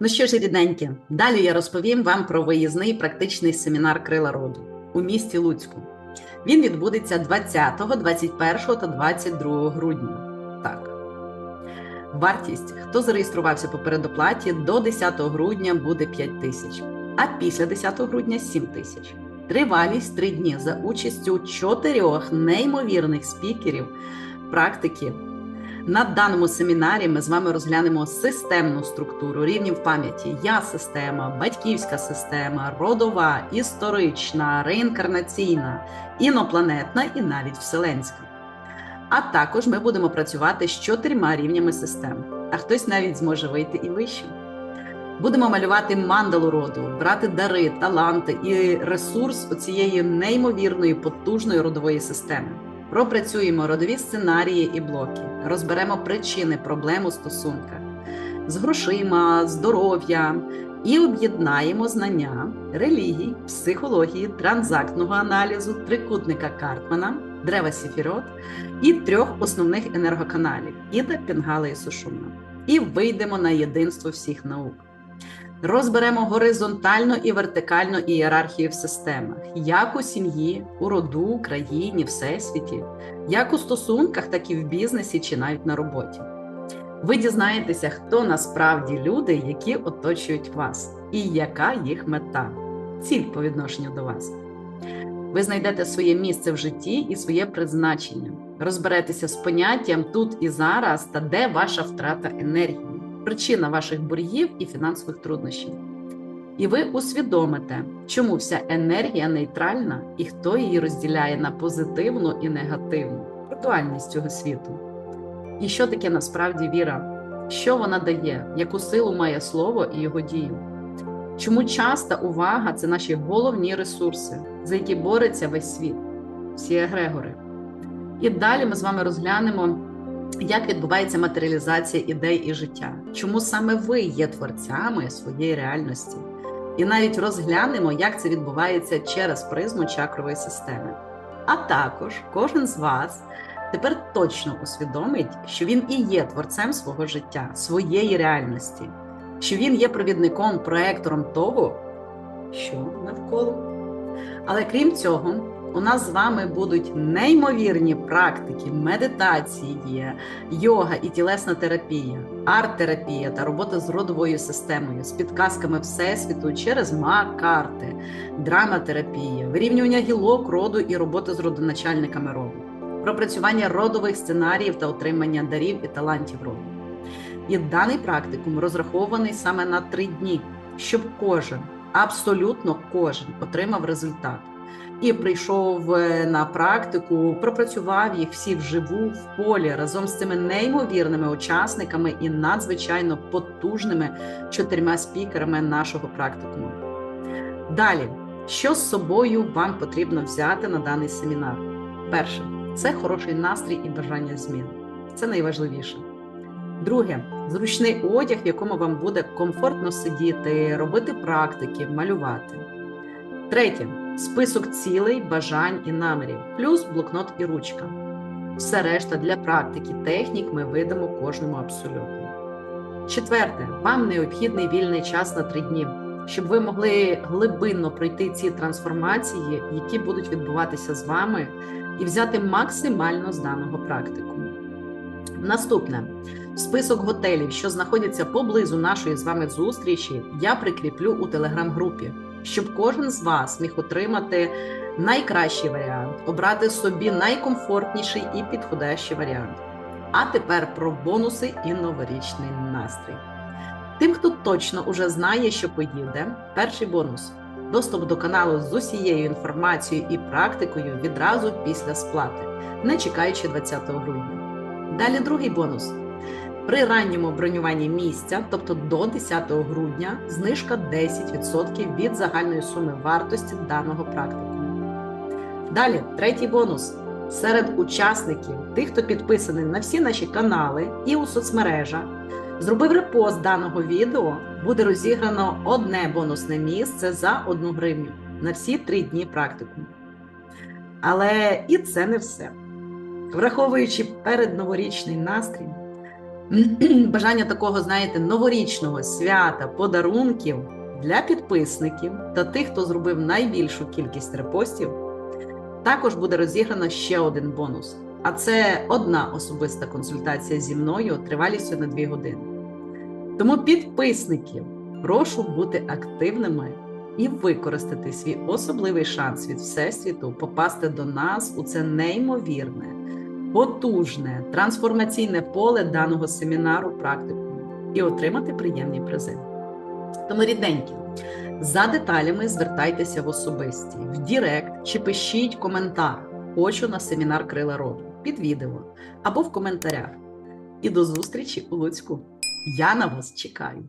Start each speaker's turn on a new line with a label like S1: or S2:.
S1: Ну що ж, рідненькі, далі я розповім вам про виїзний практичний семінар Крила роду у місті Луцьку. Він відбудеться 20, 21 та 22 грудня. Так. Вартість, хто зареєструвався по передоплаті, до 10 грудня буде 5 тисяч, а після 10 грудня 7 тисяч. Тривалість 3 дні за участю чотирьох неймовірних спікерів, практиків. На даному семінарі ми з вами розглянемо системну структуру рівнів пам'яті, я система, батьківська система, родова, історична, реінкарнаційна, інопланетна і навіть вселенська. А також ми будемо працювати з чотирма рівнями систем, а хтось навіть зможе вийти і вище. Будемо малювати мандалу роду, брати дари, таланти і ресурс цієї неймовірної потужної родової системи. Пропрацюємо родові сценарії і блоки, розберемо причини проблем у стосунках з грошима, здоров'ям і об'єднаємо знання релігій, психології, транзактного аналізу, трикутника Картмана, древа Сіфірот і трьох основних енергоканалів Іда, Пінгала і Сушумна. І вийдемо на єдинство всіх наук. Розберемо горизонтальну і вертикальну ієрархію в системах, як у сім'ї, у роду, країні, всесвіті, як у стосунках, так і в бізнесі чи навіть на роботі. Ви дізнаєтеся, хто насправді люди, які оточують вас, і яка їх мета, ціль по відношенню до вас. Ви знайдете своє місце в житті і своє призначення, розберетеся з поняттям тут і зараз та де ваша втрата енергії причина ваших боргів і фінансових труднощів. І ви усвідомите, чому вся енергія нейтральна і хто її розділяє на позитивну і негативну дуальність цього світу. І що таке насправді віра, що вона дає, яку силу має слово і його дію? Чому часта увага це наші головні ресурси, за які бореться весь світ, всі егрегори? І далі ми з вами розглянемо як відбувається матеріалізація ідей і життя? Чому саме ви є творцями своєї реальності? І навіть розглянемо, як це відбувається через призму чакрової системи. А також кожен з вас тепер точно усвідомить, що він і є творцем свого життя, своєї реальності, що він є провідником, проектором того, що навколо. Але крім цього, у нас з вами будуть неймовірні практики, медитації, йога і тілесна терапія, арт-терапія та робота з родовою системою, з підказками всесвіту через мак-карти, драматерапія, вирівнювання гілок роду і робота з родоначальниками роду, пропрацювання родових сценаріїв та отримання дарів і талантів роду. І даний практикум розрахований саме на три дні, щоб кожен, абсолютно кожен отримав результат і прийшов е, на практику, пропрацював їх всі вживу в полі разом з цими неймовірними учасниками і надзвичайно потужними чотирма спікерами нашого практикуму. Далі, що з собою вам потрібно взяти на даний семінар? Перше, це хороший настрій і бажання змін. Це найважливіше. Друге, зручний одяг, в якому вам буде комфортно сидіти, робити практики, малювати. Третє список цілей, бажань і намірів, плюс блокнот і ручка. Все решта для практики технік ми видамо кожному абсолютно. Четверте, вам необхідний вільний час на три дні, щоб ви могли глибинно пройти ці трансформації, які будуть відбуватися з вами, і взяти максимально з даного практику. Наступне список готелів, що знаходяться поблизу нашої з вами зустрічі, я прикріплю у телеграм-групі щоб кожен з вас міг отримати найкращий варіант, обрати собі найкомфортніший і підходящий варіант. А тепер про бонуси і новорічний настрій. Тим, хто точно уже знає, що поїде, перший бонус доступ до каналу з усією інформацією і практикою відразу після сплати, не чекаючи 20 грудня. Далі другий бонус. При ранньому бронюванні місця, тобто до 10 грудня, знижка 10% від загальної суми вартості даного практику. Далі, третій бонус. Серед учасників, тих, хто підписаний на всі наші канали і у соцмережах, зробив репост даного відео, буде розіграно одне бонусне місце за 1 гривню на всі три дні практику. Але і це не все. Враховуючи передноворічний настрій. бажання такого, знаєте, новорічного свята, подарунків для підписників та тих, хто зробив найбільшу кількість репостів, також буде розіграно ще один бонус. А це одна особиста консультація зі мною тривалістю на 2 години. Тому підписників прошу бути активними і використати свій особливий шанс від Всесвіту попасти до нас у це неймовірне, потужне, трансформаційне поле даного семінару практику і отримати приємні призи. Тому рідненькі, за деталями звертайтеся в особисті, в Дірект чи пишіть коментар. Хочу на семінар Крила Роду під відео або в коментарях. І до зустрічі у Луцьку. Я на вас чекаю.